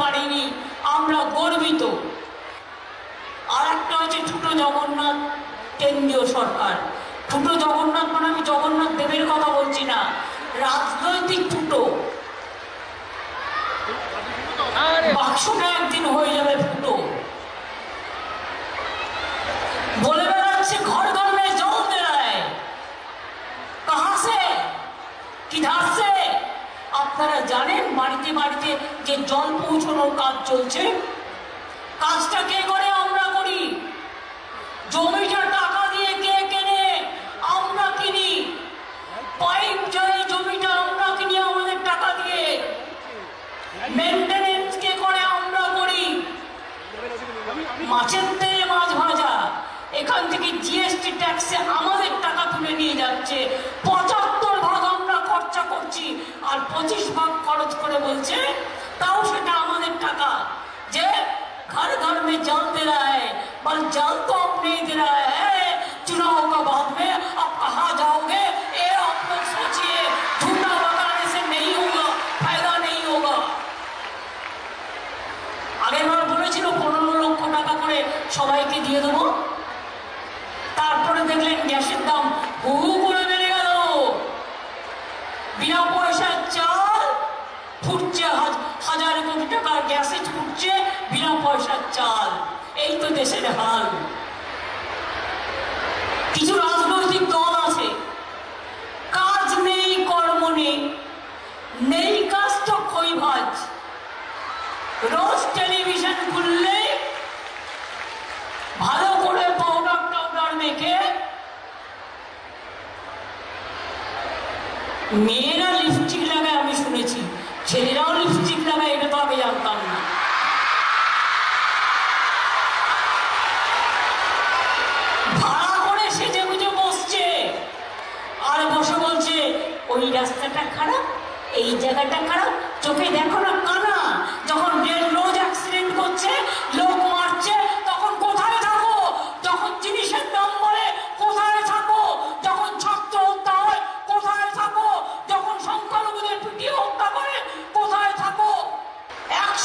পারিনি, আমরা গর্বিত। আর একটা হচ্ছে ছোট জগন্নাথ, কেন্দ্রীয় সরকার। ছোট জগন্নাথ মানে আমি জগন্নাথ দেবের কথা বলছি না, রাজনৈতিক ছোটো। বাক্সটা একদিন হয়ে যাবে ফুটো বলে বেড়াচ্ছে ঘর ঘর में जोड़ दे रहा है আপনারা জানেন বাড়িতে বাড়িতে যে জল পৌঁছানোর কাজ চলছে? কাজটা কে করে? আমরা করি। জমিটা টাকা দিয়ে কে কেনে? আমরা কিনি। পাইপ যায় জমিটা আমরা কিনি আমাদের টাকা দিয়ে। মেনটেনেন্স কে করে আমরা করি। মাছের তেলে, মাছ ভাজা। এখান থেকে জিএসটি ট্যাক্সে আমাদের টাকা তুলে নিয়ে যাচ্ছে পঁচাত্তর ভাগ আমরা খরচা করছি আর পঁচিশ ভাগ খরচ করে বলছে তাও সেটা আমাদের টাকা যে घर घर में जल दे रहा है पर जल तो अब नहीं दे रहा है चुनाव का बाद में अब कहा जाओगे ये आप लोग सोचिए झूठा बताने से नहीं होगा फायदा नहीं होगा আগেরবার বলেছিল পনেরো লক্ষ টাকা করে সবাইকে দিয়ে দেবো পয়সার চাল, ফুটছে হাজ- হাজার কোটি টাকার গ্যাসে ফুটছে বিনা পয়সার চাল। এই তো দেশের হাল। মেয়েরা লিপস্টিক লাগায় আমি শুনেছি। ছেলেরাও লিপস্টিক লাগায়, এটা তো আমি জানতাম না। ভাড়া করে সেজে গুজে বসছে। আর বসে বলছে, ওই রাস্তাটা খারাপ, এই জায়গাটা খারাপ, চোখে দেখো না কানা। যখন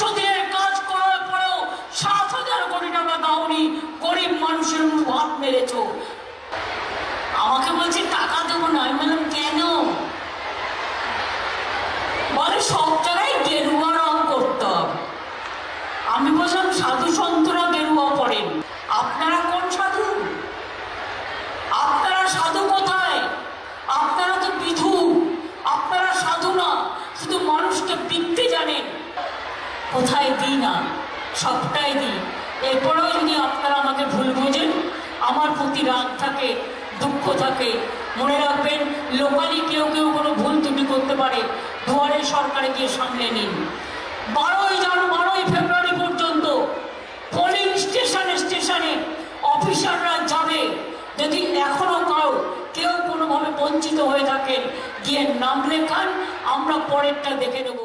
একশো দিনের কাজ করার পরেও সাত হাজার কোটি টাকা দাওনি গরিব মানুষের ভাত মেরেছো। আমাকে বলছে, টাকা দেবো না। আমি বললাম, কেন? বলে, সব জায়গায় গেরুয়া রং করতে হবে। আমি বললাম, সাধু সন্তরা গেরুয়া পড়েন আপনারা কোন সাধু? আপনারা সাধু কোথায়? আপনারা তো বিধু। আপনারা সাধু না, শুধু মানুষকে বিকতে জানেন। কোথায় দিই না, সবটাই দিই। এরপরেও যদি আপনারা আমাকে ভুল বোঝেন, আমার প্রতি রাগ থাকে, দুঃখ থাকে, মনে রাখবেন, লোকালি কেউ কেউ কোনো ভুল ত্রুটি করতে পারে, দুয়ারে সরকারে গিয়ে সামলে নিন। বারোই জান বারোই ফেব্রুয়ারি পর্যন্ত পোলিং স্টেশনে স্টেশনে অফিসাররা যাবে। যদি এখনও কাউ কেউ কোনোভাবে বঞ্চিত হয়ে থাকেন, গিয়ে নাম লেখান, আমরা পরেরটা দেখে নেব।